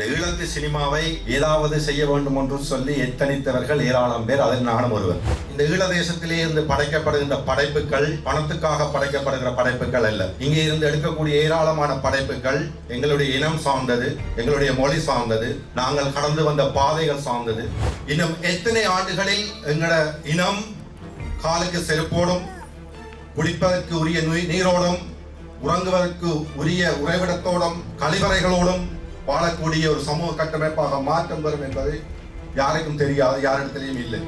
இந்த ஈழத்து சினிமாவை ஏதாவது செய்ய வேண்டும் என்று சொல்லி எத்தனித்தவர்கள் ஏராளம் பேர் அதில் நானும் ஒருவர். இந்த ஈழ தேசத்திலே இருந்து படைக்கப்படுகின்ற படைப்புகள் பணத்துக்காக படைக்கப்படுகிற படைப்புகள் அல்ல. இங்கே இருந்து எடுக்கக்கூடிய ஏராளமான படைப்புகள் எங்களுடைய இனம் சார்ந்தது எங்களுடைய மொழி சார்ந்தது நாங்கள் கடந்து வந்த பாதைகள் சார்ந்தது. இன்னும் எத்தனை ஆண்டுகளில் எங்களோட இனம் காலுக்கு செருப்போடும் குடிப்பதற்கு உரிய நீரோடும் உறங்குவதற்கு உரிய உறைவிடத்தோடும் கழிவறைகளோடும் வாழக்கூடிய ஒரு சமூக கட்டமைப்பாக மாற்றம் வரும் என்பது யாருக்கும் தெரியாது யாரிடத்திலையும் இல்லை.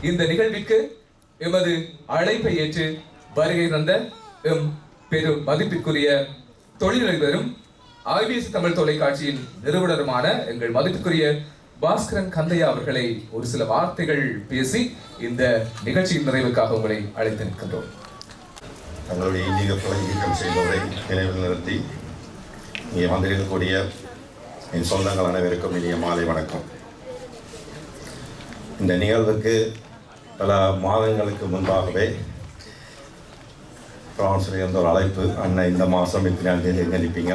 இந்த நிகழ்விற்கு எமது அழைப்பை ஏற்று வருகை தந்த எம் பெரும் மதிப்பிற்குரிய தொழிலதிபரும் ஐபிஎஸ் தமிழ் தொலைக்காட்சியின் நிறுவனருமான எங்கள் மதிப்பிற்குரிய பாஸ்கரன் கந்தையா அவர்களை ஒரு சில வார்த்தைகள் பேசி இந்த நிகழ்ச்சியின் நிறைவுக்காக உங்களை அழைத்து நிற்கின்றோம். தங்களுடைய இந்திய கொலை நீக்கம் செய்வதை நினைவில் நிறுத்தி இங்கே வந்திருக்கக்கூடிய என் சொந்தங்கள் அனைவருக்கும் இனிய மாலை வணக்கம். இந்த நிகழ்வுக்கு பல மாதங்களுக்கு முன்பாகவே பிரான்ஸில் இருந்த ஒரு அழைப்பு அண்ணன் இந்த மாதம் இத்தனை தேதி எங்கே நிற்பீங்க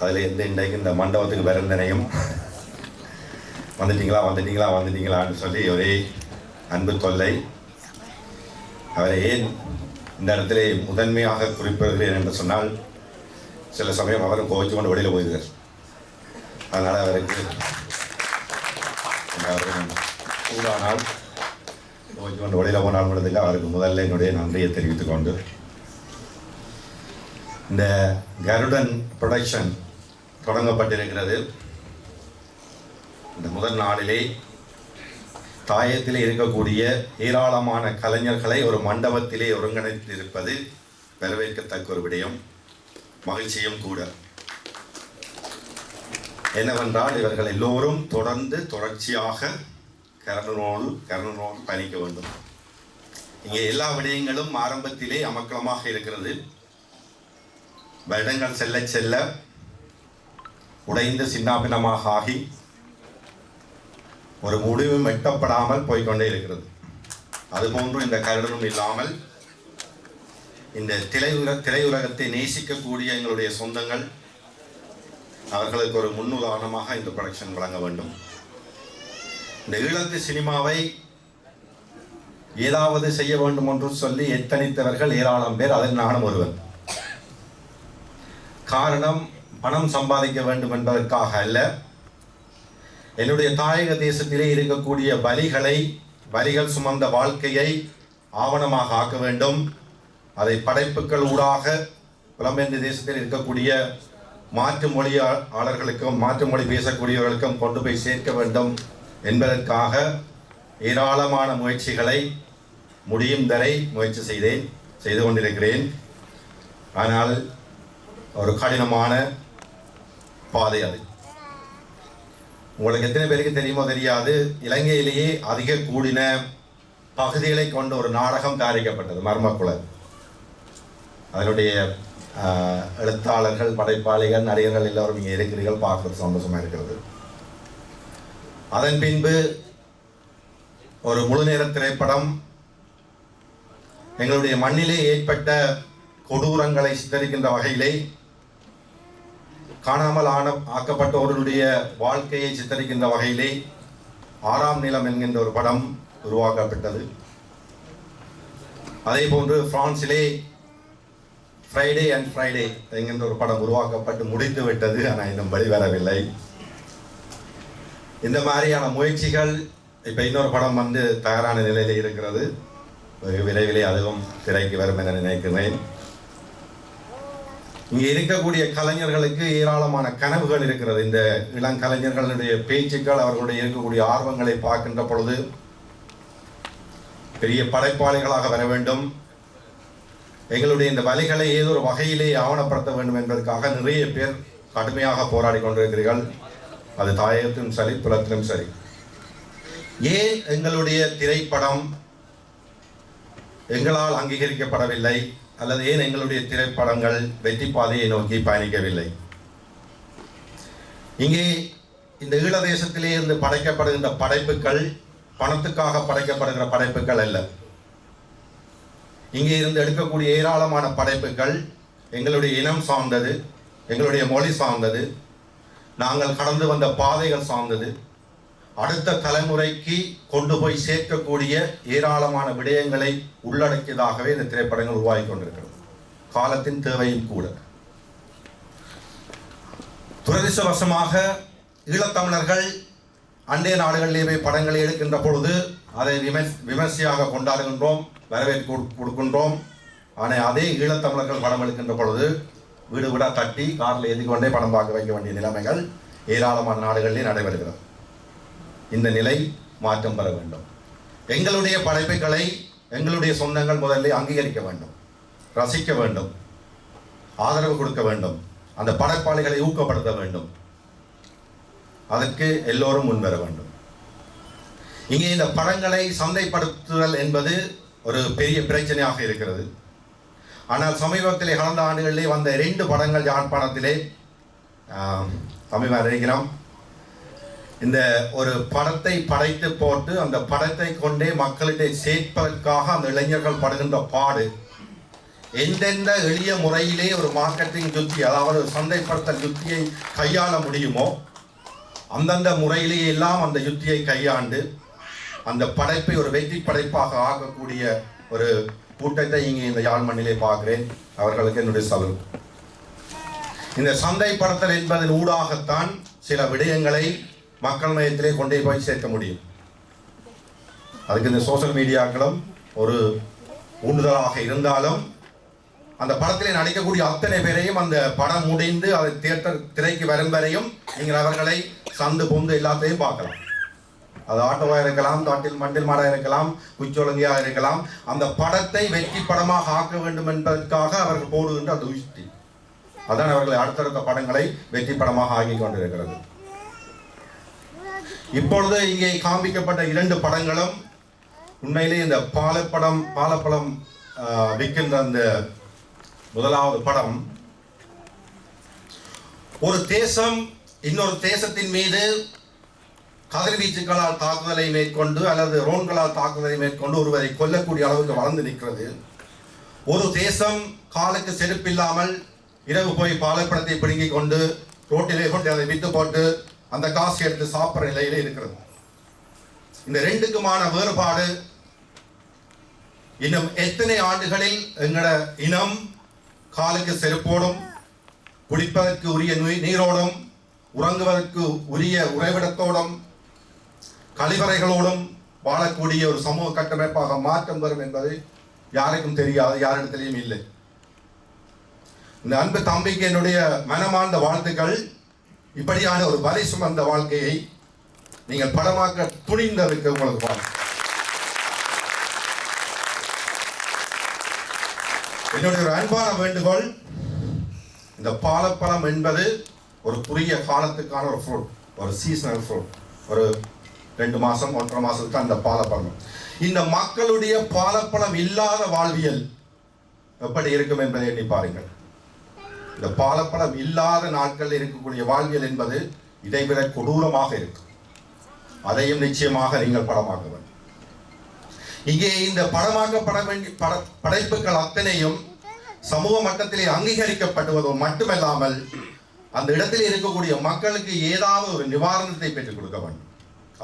அதில் இருந்து இன்றைக்கு இந்த மண்டபத்துக்கு வருந்தனையும் வந்துட்டீங்களா வந்துட்டீங்களா வந்துட்டீங்களான்னு சொல்லி ஒரே அன்பு தொல்லை. அவரை ஏன் இந்த இடத்திலே முதன்மையாக குறிப்பிடுகிறேன் என்று சொன்னால் சில சமயம் அவரும் கோவிச்சு கொண்டு வெளியில் போயிருக்கார். அதனால் அவருக்கு அவரும் சூடானால் கோவிச்சு கொண்டு வெளியில் போனால் பொழுதுக்கு அவருக்கு முதல்ல என்னுடைய நன்றியை தெரிவித்துக் கொண்டு. இந்த கருடன் ப்ரொடக்ஷன் தொடங்கப்பட்டிருக்கிறது. இந்த முதல் நாளிலே தாயத்திலே இருக்கக்கூடிய ஏராளமான கலைஞர்களை ஒரு மண்டபத்திலே ஒருங்கிணைத்திருப்பது வரவேற்கத்தக்க ஒரு விடயம். மகிழ்ச்சியும் கூட. என்னவென்றால் இவர்கள் எல்லோரும் தொடர்ந்து தொடர்ச்சியாக கரணனோடு கரணனோடு பயணிக்க வேண்டும். இங்கே எல்லா விடயங்களும் ஆரம்பத்திலே அமக்கலமாக இருக்கிறது. வருடங்கள் செல்ல செல்ல உடைந்து சின்னாபினமாக ஆகி ஒரு முடிவும் எட்டப்படாமல் போய்க்கொண்டே இருக்கிறது. அதுபோன்று இந்த கருடனும் இல்லாமல் இந்த திரையுல திரையுலகத்தை நேசிக்கக்கூடிய எங்களுடைய சொந்தங்கள் அவர்களுக்கு ஒரு முன்னுதாரணமாக இந்த ப்ரொடக்ஷன் வழங்க வேண்டும். இந்த ஈழத்து சினிமாவை ஏதாவது செய்ய வேண்டும் என்று சொல்லி எத்தனித்தவர்கள் ஏராளம் பேர் அதில் நானும் ஒருவர் காரணம் பணம் சம்பாதிக்க வேண்டும் என்பதற்காக அல்ல. என்னுடைய தாயக தேசத்திலே இருக்கக்கூடிய வலிகளை வலிகள் சுமந்த வாழ்க்கையை ஆவணமாக ஆக்க வேண்டும். அதை படைப்புகள் ஊடாக புலம்பெயர்ந்த தேசத்தில் இருக்கக்கூடிய மாற்று மொழியாளர்களுக்கும் மாற்று மொழி பேசக்கூடியவர்களுக்கும் கொண்டு போய் சேர்க்க வேண்டும் என்பதற்காக ஏராளமான முயற்சிகளை முடியும் வரை முயற்சி செய்தேன் செய்து கொண்டிருக்கிறேன். ஆனால் ஒரு கடினமான பாதை அது. உங்களுக்கு எத்தனை பேருக்கு தெரியுமோ தெரியாது. இலங்கையிலேயே அதிக கூடின பகுதிகளை கொண்ட ஒரு நாடகம் தயாரிக்கப்பட்டது மர்மக்குளர் அதனுடைய எழுத்தாளர்கள் படைப்பாளிகள் நடிகர்கள் எல்லோரும் இங்கே இருக்கிறீர்கள் பார்க்கறது சந்தோஷமாக இருக்கிறது. அதன் பின்பு ஒரு முழுநேர திரைப்படம் எங்களுடைய மண்ணிலே ஏற்பட்ட கொடூரங்களை சித்தரிக்கின்ற வகையிலே காணாமல் ஆன ஆக்கப்பட்டவர்களுடைய வாழ்க்கையை சித்தரிக்கின்ற வகையிலே ஆறாம் நிலம் என்கின்ற ஒரு படம் உருவாக்கப்பட்டது. அதே போன்று பிரான்சிலே ஃப்ரைடே அண்ட் ஃப்ரைடே என்கின்ற ஒரு படம் உருவாக்கப்பட்டு முடித்து விட்டது ஆனால் இன்னும் வெளிவரவில்லை. இந்த மாதிரியான முயற்சிகள் இப்போ இன்னொரு படம் வந்து தயாரான நிலையில் இருக்கிறது. வெகு விரைவிலே அதுவும் திரைக்கு வரும் என நினைக்கிறேன். இங்கே இருக்கக்கூடிய கலைஞர்களுக்கு ஏராளமான கனவுகள் இருக்கிறது. இந்த இளங்கலைஞர்களுடைய பேச்சுக்கள் அவர்களுடைய இருக்கக்கூடிய ஆர்வங்களை பார்க்கின்ற பொழுது பெரிய படைப்பாளிகளாக வர வேண்டும். எங்களுடைய இந்த வழிகளை ஏதோ ஒரு வகையிலே ஆவணப்படுத்த வேண்டும் என்பதற்காக நிறைய பேர் கடுமையாக போராடி கொண்டிருக்கிறீர்கள். அது தாயகத்திலும் சரி புலத்திலும் சரி. ஏன் எங்களுடைய திரைப்படம் எங்களால் அங்கீகரிக்கப்படவில்லை? அல்லது ஏன் எங்களுடைய திரைப்படங்கள் வெற்றி பாதையை நோக்கி பயணிக்கவில்லை? இங்கே இந்த ஈழ தேசத்திலே இருந்து படைக்கப்படுகின்ற படைப்புகள் பணத்துக்காக படைக்கப்படுகிற படைப்புகள் அல்ல. இங்கே இருந்து எடுக்கக்கூடிய ஏராளமான படைப்புகள் எங்களுடைய இனம் சார்ந்தது எங்களுடைய மொழி சார்ந்தது நாங்கள் கடந்து வந்த பாதைகள் சார்ந்தது அடுத்த தலைமுறைக்கு கொண்டு போய் சேர்க்கக்கூடிய ஏராளமான விடயங்களை உள்ளடக்கியதாகவே இந்த திரைப்படங்கள் உருவாகி கொண்டிருக்கிறது. காலத்தின் தேவையும் கூட. துரதிர்ஷ்டவசமாக ஈழத்தமிழர்கள் அண்டைய நாடுகளிலே போய் படங்களை எடுக்கின்ற பொழுது அதை விமர்ச விமர்சையாக கொண்டாடுகின்றோம் வரவேற்பு கொடுக்கின்றோம். ஆனால் அதே ஈழத்தமிழர்கள் படம் எடுக்கின்ற பொழுது வீடு வீடாக தட்டி காரில் எதிர்கொண்டே கொண்டே படம் பார்க்க வைக்க வேண்டிய நிலைமைகள் ஏராளமான நாடுகளிலே நடைபெறுகிறது. இந்த நிலை மாற்றம் பெற வேண்டும். எங்களுடைய படைப்புகளை எங்களுடைய சொந்தங்கள் முதலில் அங்கீகரிக்க வேண்டும். ரசிக்க வேண்டும். ஆதரவு கொடுக்க வேண்டும். அந்த படைப்பாளிகளை ஊக்கப்படுத்த வேண்டும். அதற்கு எல்லோரும் முன்வர வேண்டும். இங்கே இந்த படங்களை சந்தைப்படுத்துதல் என்பது ஒரு பெரிய பிரச்சனையாக இருக்கிறது. ஆனால் சமீபத்தில் கடந்த ஆண்டுகளிலே வந்த ரெண்டு படங்கள் யாழ்ப்பாணத்திலே தமிழ் சமீப அறிகிறோம் இந்த ஒரு படத்தை படைத்து போட்டு அந்த படத்தை கொண்டே மக்களிடையே சேர்ப்பதற்காக அந்த இளைஞர்கள் படுகின்ற பாடு. எந்தெந்த எளிய முறையிலே ஒரு மார்க்கெட்டிங் யுத்தி அதாவது ஒரு சந்தைப்படுத்தல் யுத்தியை கையாள முடியுமோ அந்தந்த முறையிலே எல்லாம் அந்த யுத்தியை கையாண்டு அந்த படைப்பை ஒரு வெற்றி படைப்பாக ஆகக்கூடிய ஒரு கூட்டத்தை இங்கே இந்த யாழ் மண்ணிலே பார்க்கிறேன். அவர்களுக்கு என்னுடைய சலுகை இந்த சந்தைப்படுத்தல் என்பதன் ஊடாகத்தான் சில விடயங்களை மக்கள் மையத்திலே கொண்டே போய் சேர்க்க முடியும். அதுக்கு இந்த சோஷியல் மீடியாக்களும் ஒரு உண்டுதலாக இருந்தாலும் அந்த படத்திலே நடிக்கக்கூடிய அத்தனை பேரையும் அந்த படம் முடிந்து அது தியேட்டர் திரைக்கு வரும் வரையும் நீங்கள் அவர்களை சந்து பொந்து எல்லாத்தையும் பார்க்கலாம். அது ஆட்டோவாக இருக்கலாம் தாட்டில் மண்டில் மாடாக இருக்கலாம் குச்சொலங்கியாக இருக்கலாம் அந்த படத்தை வெற்றி படமாக ஆக்க வேண்டும் என்பதற்காக அவர்கள் போடுகின்ற அந்த உஷ்டி அதான் அவர்களை அடுத்தடுத்த படங்களை வெற்றி படமாக ஆக்கி கொண்டிருக்கிறது. இப்பொழுது இங்கே காண்பிக்கப்பட்ட இரண்டு படங்களும் உண்மையிலே இந்த பாலப்படம் பாலப்படம் விற்கின்ற அந்த முதலாவது படம். ஒரு தேசம் இன்னொரு தேசத்தின் மீது கதிர்வீச்சுகளால் தாக்குதலை மேற்கொண்டு அல்லது ரோன்களால் தாக்குதலை மேற்கொண்டு ஒருவரை கொல்லக்கூடிய அளவுக்கு வளர்ந்து நிற்கிறது. ஒரு தேசம் காலுக்கு செருப்பில்லாமல் இரவு போய் பாலப்படத்தை பிடுங்கிக் கொண்டு ரோட்டிலே கொண்டு அதை விட்டு போட்டு அந்த காசு எடுத்து சாப்பிட்ற நிலையிலே இருக்கிறது. இந்த ரெண்டுக்குமான வேறுபாடு இன்னும் எத்தனை ஆண்டுகளில் எங்களோட இனம் காலுக்கு செருப்போடும் குடிப்பதற்கு உரிய நீரோடும் உறங்குவதற்கு உரிய உறைவிடத்தோடும் கழிவறைகளோடும் வாழக்கூடிய ஒரு சமூக கட்டமைப்பாக மாற்றம் வரும் என்பது யாருக்கும் தெரியாது யாரிடத்திலையும் இல்லை. இந்த அன்பு தம்பிக்கு என்னுடைய மனமார்ந்த வாழ்த்துக்கள். இப்படியான ஒரு வலை சுமந்த வாழ்க்கையை நீங்கள் படமாக்க துணிந்ததுக்கு உங்களுக்கு வாழ்த்து என்னுடைய ஒரு அன்பான வேண்டுகோள் இந்த பாலப்பழம் என்பது ஒரு குறுகிய காலத்துக்கான ஒரு ஃப்ரூட் ஒரு சீசனல் ஃப்ரூட் ஒரு ரெண்டு மாசம் ஒன்றரை மாசத்துக்கு அந்த பாலப்பழம். இந்த மக்களுடைய பாலப்பழம் இல்லாத வாழ்வியல் எப்படி இருக்கும் என்பதை எண்ணி பாருங்கள். இந்த பாலப்படம் இல்லாத நாட்களில் இருக்கக்கூடிய வாழ்வியல் என்பது இதைவிட கொடூரமாக இருக்கும். அதையும் நிச்சயமாக நீங்கள் படமாக்க வேண்டும் இங்கே இந்த படமாக்கப்பட வேண்டிய பட படைப்புகள் அத்தனையும் சமூக மட்டத்திலே அங்கீகரிக்கப்படுவதோ மட்டுமல்லாமல் அந்த இடத்தில் இருக்கக்கூடிய மக்களுக்கு ஏதாவது ஒரு நிவாரணத்தை பெற்றுக் கொடுக்க வேண்டும்.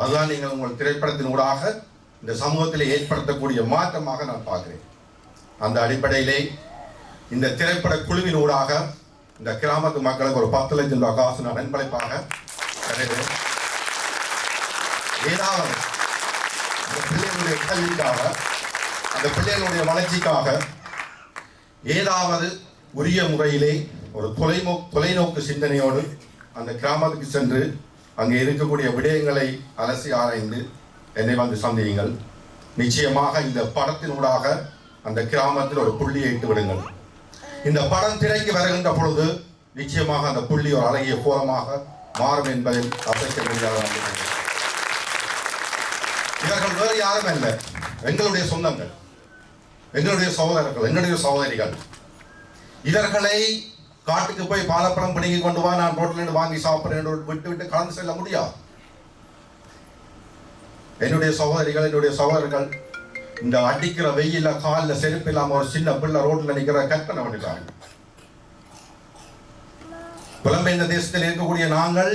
அதுதான் நீங்கள் உங்கள் திரைப்படத்தின் ஊடாக இந்த சமூகத்தில் ஏற்படுத்தக்கூடிய மாற்றமாக நான் பார்க்கிறேன். அந்த அடிப்படையிலே இந்த திரைப்பட குழுவின் ஊடாக இந்த கிராமத்து மக்களுக்கு ஒரு பத்து லட்சம் ரூபாய் காசு நான் நண்பளிப்பாக ஏதாவது அந்த பிள்ளைகளுடைய கல்விக்காக அந்த பிள்ளைகளுடைய வளர்ச்சிக்காக ஏதாவது உரிய முறையிலே ஒரு தொலைநோ தொலைநோக்கு சிந்தனையோடு அந்த கிராமத்துக்கு சென்று அங்கே இருக்கக்கூடிய விடயங்களை அலசி ஆராய்ந்து என்னை வந்து சந்தியுங்கள். நிச்சயமாக இந்த படத்தினூடாக அந்த கிராமத்தில் ஒரு புள்ளியை இட்டு விடுங்கள். இந்த படம் திரைக்கு வருகின்ற பொழுது நிச்சயமாக அந்த புள்ளி ஒரு அழகிய கோலமாக மாறும் என்பதில் அசைக்க முடியாத இவர்கள் வேறு யாரும் அல்ல. எங்களுடைய சொந்தங்கள் எங்களுடைய சகோதரர்கள் எங்களுடைய சகோதரிகள். இவர்களை காட்டுக்கு போய் பாலப்படம் பிடுங்கி கொண்டு வா நான் ரோட்டில் வாங்கி சாப்பிட்றேன் விட்டு விட்டு கலந்து செல்ல முடியாது. என்னுடைய சகோதரிகள் என்னுடைய சகோதரர்கள் இந்த அடிக்கிற வெயில காலில் செருப்பு இல்லாம ஒரு சின்ன பிள்ளை ரோட்ல நிக்கிற கற்பனை பண்ணிட்டாங்க புலம்பெயர்ந்த தேசத்தில் இருக்கக்கூடிய நாங்கள்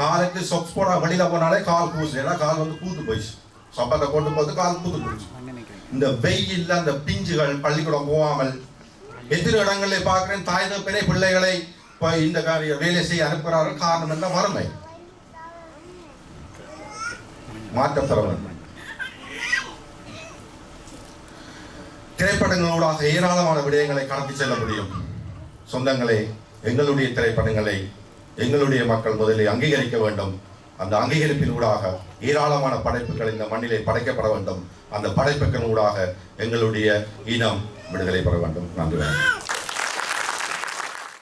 காலுக்கு சொக்ஸ் போட வெளியில போனாலே கால் கூசு ஏன்னா கால் வந்து கூத்து போயிடுச்சு. சப்பத்தை கொண்டு போது கால் கூத்து போயிடுச்சு. இந்த வெயில்ல அந்த பிஞ்சுகள் பள்ளிக்கூடம் போகாமல் எதிர் இடங்களிலே பார்க்கிறேன். தாய் தப்பினை பிள்ளைகளை போய் இந்த காரிய வேலை செய்ய அனுப்புகிறார்கள் காரணம் என்ன? வறுமை. மாற்றப்பெற வேண்டும். திரைப்படங்களூடாக ஏராளமான விடயங்களை கடத்தி செல்ல முடியும். சொந்தங்களே எங்களுடைய திரைப்படங்களை எங்களுடைய மக்கள் முதலில் அங்கீகரிக்க வேண்டும். அந்த அங்கீகரிப்பினூடாக ஏராளமான படைப்புகள் இந்த மண்ணிலே படைக்கப்பட வேண்டும். அந்த படைப்புகளின் ஊடாக எங்களுடைய இனம் விடுதலை பெற வேண்டும். நன்றி.